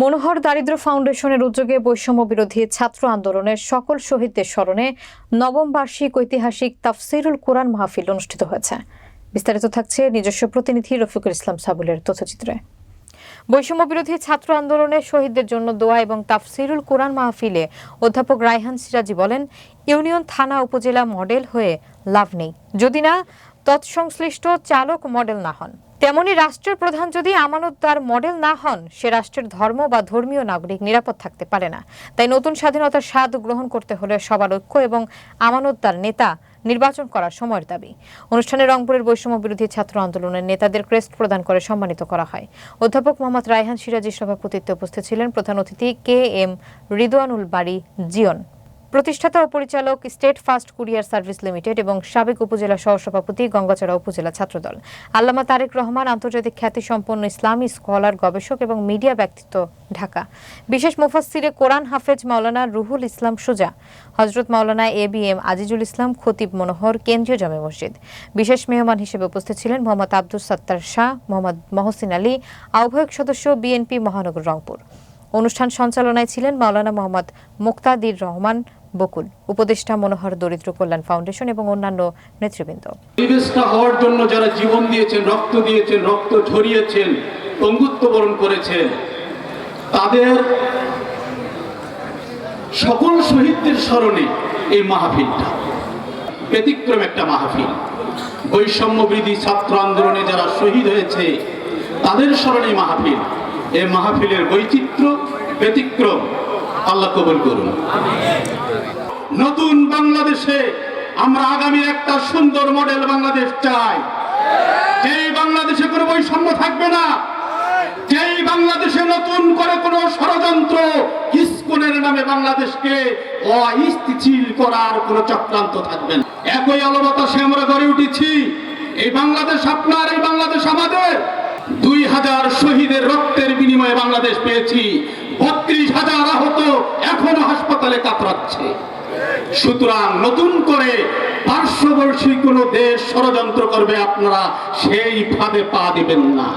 মনোহর দারিদ্র ফাউন্ডেশনের উদ্যোগে বৈষম্য বিরোধী ছাত্র আন্দোলনের সকল শহীদদের স্মরণে নবম বার্ষিক ঐতিহাসিক তাফসিরুল কোরআন মাহফিল অনুষ্ঠিত হয়েছে। বিস্তারিত থাকছে নিজস্ব প্রতিনিধি রফিকুল ইসলাম সাবুলের তথ্যচিত্রে। বৈষম্য বিরোধী ছাত্র আন্দোলনে শহীদদের জন্য দোয়া এবং তাফসিরুল কোরআন মাহফিলে অধ্যাপক রায়হান সিরাজি বলেন, ইউনিয়ন, থানা, উপজেলা মডেল হয়ে লাভ নেই। যদি না, তৎসংশ্লিষ্ট চালক মডেল না হন। তেমনি রাষ্ট্রের প্রধান যদি আমানতদার মডেল না হন, সে রাষ্ট্রের ধর্ম বা ধর্মীয় নাগরিক নিরাপদ থাকতে পারে না। তাই নতুন স্বাধীনতার স্বাদ গ্রহণ করতে হলে সবার ঐক্য এবং আমানতদার নেতা নির্বাচন করার সময়ের দাবি। অনুষ্ঠানে রংপুরের বৈষম্য বিরোধী ছাত্র আন্দোলনের নেতাদের ক্রেস্ট প্রদান করে সম্মানিত করা হয়। অধ্যাপক মোহাম্মদ রায়হান সিরাজির সভাপতিত্বে উপস্থিত ছিলেন প্রধান অতিথি কে এম রিদওয়ানুল বাড়ি জিয়ন। প্রতিষ্ঠাতা ও পরিচালক state fast courier service limited এবং সাবেক উপজেলা সহসভাপতি গঙ্গাচড়া উপজেলা ছাত্রদল। আল্লামা তারেক রহমান আন্তর্জাতিক খ্যাতিসম্পন্ন ইসলামী স্কলার, গবেষক এবং মিডিয়া ব্যক্তিত্ব, ঢাকা। বিশেষ মুফাসসিরে কোরআন হাফেজ মাওলানা রুহুল ইসলাম সুজা হজরত মাওলানা A B M Azizul Islam খতিব মনোহর, কেন্দ্রীয় জামে মসজিদ। বিশেষ মেহমান হিসেবে উপস্থিত ছিলেন মোহাম্মদ আব্দুল সত্তার শাহ, মোহাম্মদ মহসিন আলী, আহ্বায়ক সদস্য বিএনপি মহানগর রংপুর। অনুষ্ঠান সঞ্চালনায় ছিলেন মাওলানা মোহাম্মদ মুক্তাদির রহমান বকুল, উপদেষ্টা মনোহর দরিদ্র কল্যাণ ফাউন্ডেশন এবং অন্যান্য নেতৃবৃন্দ। পরিবেশটা হওয়ার জন্য যারা জীবন দিয়েছেন, রক্ত দিয়েছেন, রক্ত ঝরিয়েছেন পঙ্গুত্ব বরণ করেছেন, তাদের সকল শহীদদের স্মরণে এই মাহফিলটা। ব্যতিক্রম একটা মাহফিল। বৈষম্য বিধি ছাত্র আন্দোলনে যারা শহীদ হয়েছে, তাদের স্মরণে মাহফিল। এই মাহফিলের বৈচিত্র্য ব্যতিক্রম। আল্লাহ কবুল করুন। নতুন বাংলাদেশে আমরা আগামী একটা সুন্দর মডেল বাংলাদেশ চাই। যেই বাংলাদেশে কোনো বৈষম্য থাকবে না, যেই বাংলাদেশে নতুন করে কোনো ষড়যন্ত্র ইস্কনের নামে বাংলাদেশকে অস্থিতিশীল করার কোনো চক্রান্ত থাকবে না। একই আলো বাতাসে আমরা গড়ে উঠেছি, এই বাংলাদেশ আপনার, এই বাংলাদেশ আমাদের। দুই হাজার শহীদের রক্তের বিনিময়ে বাংলাদেশ পেয়েছি, বত্রিশ হাজার আহত এখনও কাতরাচ্ছে। সুতরাং নতুন করে পার্শ্ববর্তী কোনো দেশ ষড়যন্ত্র করবে আপনারা সেই ফাঁদে পা দিবেন না।